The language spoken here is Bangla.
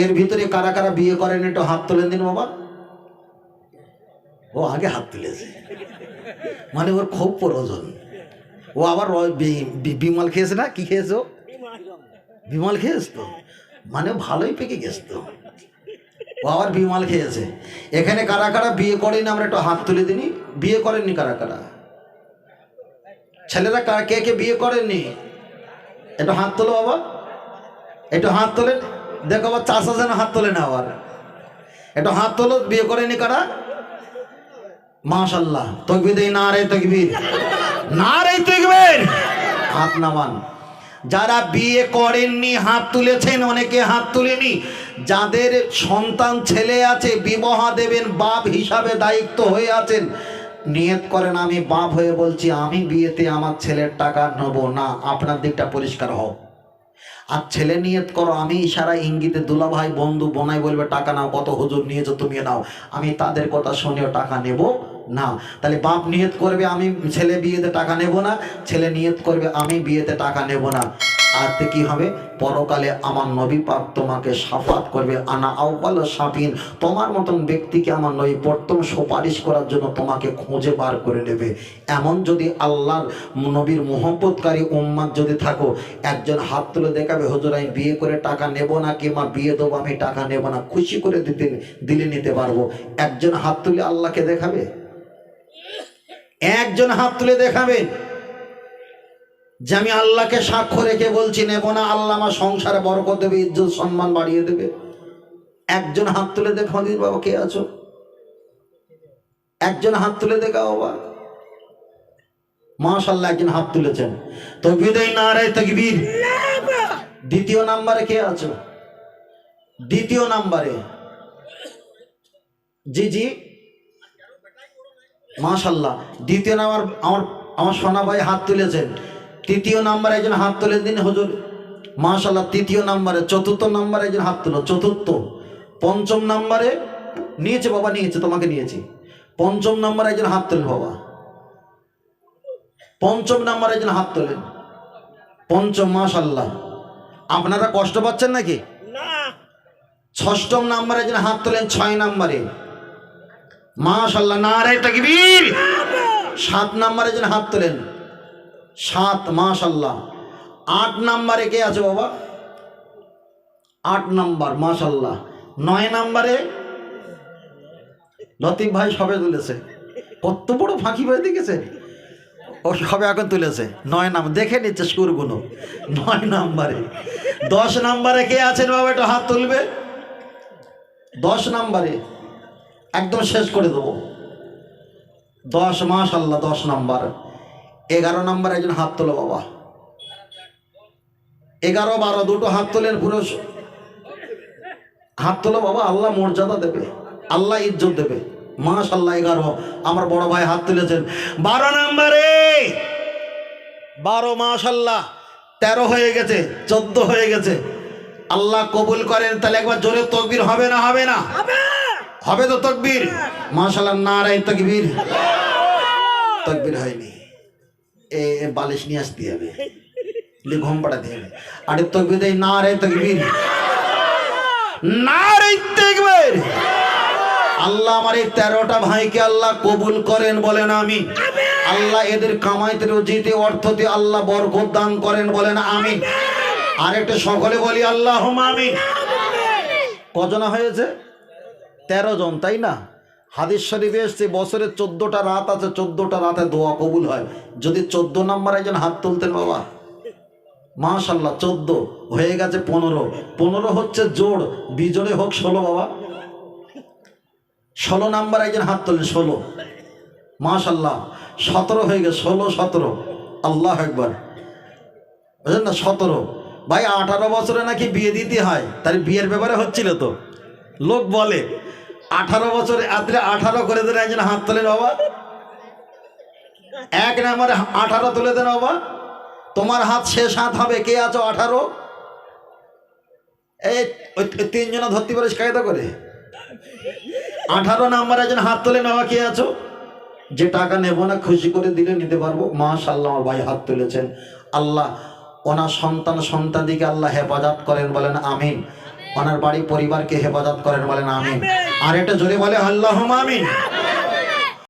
এর ভিতরে কারা কারা বিয়ে করেন একটু হাত তোলেন দিন বাবা। ও আগে হাত তুলেছে। মানে ওর খুব প্রয়োজন। ও আবার বিমল খেয়েছে না? কি খেয়েছো বিমল খেয়েছ তো? মানে ভালোই পেকে গেছ তো। ও আবার বিমল খেয়েছে। এখানে কারা কারা বিয়ে করেনি আমরা একটু হাত তুলে দিনি। বিয়ে করেননি কারা কারা? ছেলেরা কে কে বিয়ে করেননি? একটু হাত তোলো বাবা। একটু হাত তোলেন। দেখো আবার চাষা যেন হাত তোলে না আবার। একটু হাত তোলো, বিয়ে করেনি কারা? মাশাল্লাহ, তকবির দেই না রে তকবির। না রে তকবির। হাত নামান। যারা বিয়ে করেননি, হাত তুলেছেন, অনেকে হাত তুলেনি। যাদের সন্তান ছেলে আছে, বিবাহ দেবেন, বাপ হিসাবে দায়িত্ব হয়ে আছেন। নিয়ত করেন, আমি বাপ হয়ে বলছি, আমি বিয়েতে আমার ছেলের টাকা নেব না, আপনার দিকটা পরিষ্কার হোক। আর ছেলে নিয়ত করো, আমি ইশারা ইঙ্গিতে দুলা ভাই বন্ধু, বোনাই বলবে, টাকা নাও, কত হুজুর নিয়েছো তুমি নাও। আমি তাদের কথা শুনেও টাকা নেব না। তাহলে বাপ নিয়ত করবে, আমি ছেলে বিয়েতে টাকা নেব না, ছেলে নিয়ত করবে, আমি বিয়েতে টাকা নেব না। আর কি হবে? পরকালে আমার নবী পাক তোমাকে সাফাত করবে। আনা আউকাল সাফিন তোমার মতন ব্যক্তিকে আমার নবী প্রথম সুপারিশ করার জন্য তোমাকে খুঁজে বার করে নেবে। এমন যদি আল্লাহর নবীর মোহব্বতকারী উম্মাদ যদি থাকো, একজন হাত তুলে দেখাবে, হুজুর, আমি বিয়ে করে টাকা নেব না কিংবা বিয়ে দেবো, আমি টাকা নেব না। খুশি করে দিতে, দিলে নিতে পারব। একজন হাত তুলে আল্লাহকে দেখাবে? একজন হাত তুলে দেখাবে? যে আমি আল্লাহকে সাক্ষ্য রেখে বলছি, নেব না, আল্লাহ আমার সংসারে বরকত দেবে, ইজ্জত সম্মান বাড়িয়ে দেবে। একজন হাত তুলে দেখা দিন বাবা, কে আছো? একজন হাত তুলে দেখা বাবা। মাশাল্লাহ একজন হাত তুলেছেন। তো বিদায় না রে তকবীর। দ্বিতীয় নাম্বারে কে আছো? দ্বিতীয় নাম্বারে। জি জি। মাশাল্লাহ দ্বিতীয় নাম্বার, আমার আমার সোনা ভাই হাত তুলেছেন। তৃতীয় নাম্বারে একজন হাত তুলে দিন হুজুর। মাশাল্লাহ তৃতীয় নাম্বারে চতুর্থ নাম্বারে একজন হাত তুলো চতুর্থ। পঞ্চম নাম্বারে নিয়েছে বাবা নিয়েছে তোমাকে নিয়েছি। পঞ্চম নাম্বারে একজন হাত তোলেন বাবা। পঞ্চম নাম্বারে একজন হাত তোলেন। পঞ্চম মাশাল্লাহ আপনারা কষ্ট পাচ্ছেন নাকি? ষষ্ঠম নাম্বারে একজন হাত তোলেন ছয় নাম্বারে। মাশাল্লাহ না রে তাকবীর সাত নাম্বারে যেন হাত তোলেন। সাত মাশাল্লাহ। আট নাম্বারে কে আছে বাবা? আট নাম্বার, মাশাল্লাহ। নয় নাম্বারে লতিফ ভাই সবে তুলেছে। কত বড় ফাঁকি ভাই দেখেছে? ও সবে এখন তুলেছে। নয় নাম, দেখে নিচ্ছে সুরগুলো। নয় নাম্বারে। দশ নাম্বারে কে আছেন বাবা, একটু হাত তুলবে। দশ নাম্বারে, একদম শেষ করে দেবো। দশ মাস আল্লাহ দশ নাম্বার। এগারো নাম্বার একজন হাত তোলো বাবা। এগারো বারো দুটো হাত তোলেন পুরো স- হাত তোলো বাবা আল্লাহ মর্যাদা দেবে আল্লাহ ইজ্জত দেবে। মাস আল্লাহ এগারো। আমার বড় ভাই হাত তুলেছেন। বারো নাম্বারে। বারো মাস আল্লাহ তেরো হয়ে গেছে চোদ্দ হয়ে গেছে। আল্লাহ কবুল করেন তাহলে একবার জোরে তকবির হবে না হবে না? হবে। তো তকবীর? মাশাল্লাহ নারায়ণ তকবীর। তকবীর হয়নি। বালিশ নিয়ে আসতে হবে। লি ঘুম পাড়াতে হবে। আরে তকবীর দেয় নারায়ণ তকবীর। নারায়ণ তকবীর। আল্লাহ আমার এই তেরোটা ভাইকে আল্লাহ কবুল করেন বলেন আমি আল্লাহ এদের কামাইতে রুজিতে অর্থতে আল্লাহ বরকত দান করেন বলেন আমি আর একটা সকলে বলি আল্লাহ আমি কজনা হয়েছে? তেরো জন তাই না? হাদিস শরীফে এসছে বছরের চোদ্দোটা রাত আছে, চোদ্দোটা রাতে দোয়া কবুল হয়। যদি চোদ্দ নাম্বার একজন হাত তুলতেন বাবা। মাশাল্লাহ চোদ্দ। হয়ে গেছে পনেরো। পনেরো হচ্ছে জোড়। বিজোড়ে হোক ষোলো বাবা। ষোলো নাম্বার একজন হাত তোলেন ষোলো। মাশাল্লাহ সতেরো হয়ে গেছে, ষোলো, সতেরো। আল্লাহ একবার বুঝলেন না, সতেরো। ভাই, আঠারো বছরে নাকি বিয়ে দিতে হয়। তার বিয়ের ব্যাপারে হচ্ছিল তো। লোক বলে আঠারো বছরে আদ্রে আঠারো করে দেন একজন হাত তোলেন বাবা এক নাম্বারে আঠারো তুলে দেন বাবা তোমার হাত শেষ হাত হবে, কে আছো আঠারো? এই তিনজনা ধরতে পারিস কায়দা করে। আঠারো নাম্বার একজন হাত তোলে বাবা কে আছো? যে টাকা নেব না, খুশি করে দিলে নিতে পারব। মাশাল্লাহ আমার ভাই হাত তুলেছেন। আল্লাহ, ওনার সন্তান সন্তান দিকে আল্লাহ হেফাজত করেন বলেন আমিন। ওনার বাড়ি পরিবারকে হেফাজত করেন বলেন আমিন। আর এটা জোরে বলে আল্লাহ আমিন।